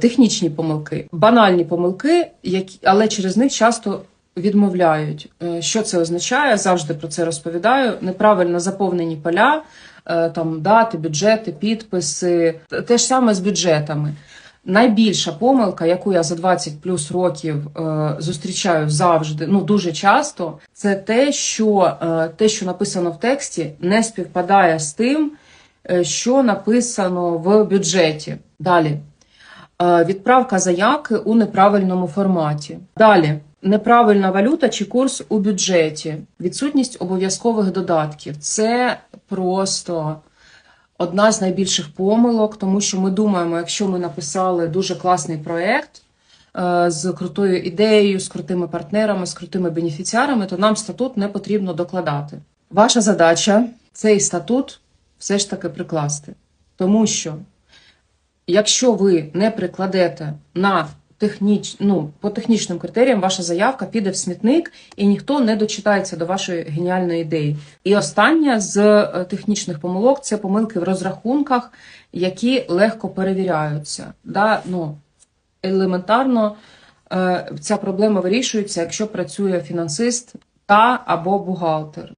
Технічні помилки, банальні помилки, які, але через них часто відмовляють. Е, Що це означає? Завжди про це розповідаю. Неправильно заповнені поля, е, там дати, бюджети, підписи. Те ж саме з бюджетами. Найбільша помилка, яку я за 20 плюс років е, зустрічаю завжди, ну дуже часто, це те, що е, те, що написано в тексті, не співпадає з тим, е, що написано в бюджеті. Далі відправка заявки у неправильному форматі. Далі неправильна валюта чи курс у бюджеті, відсутність обов'язкових додатків. Це просто одна з найбільших помилок, тому що ми думаємо, якщо ми написали дуже класний проект е, з крутою ідеєю, з крутими партнерами, з крутими бенефіціарами, то нам статут не потрібно докладати. Ваша задача цей статут все ж таки прикласти, тому що якщо ви не прикладете на техніч... ну, по технічним критеріям, ваша заявка піде в смітник, і ніхто не дочитається до вашої геніальної ідеї. І остання з е, технічних помилок це помилки в розрахунках, які легко перевіряються. Да? Ну, елементарно е, ця проблема вирішується, якщо працює фінансист та або бухгалтер.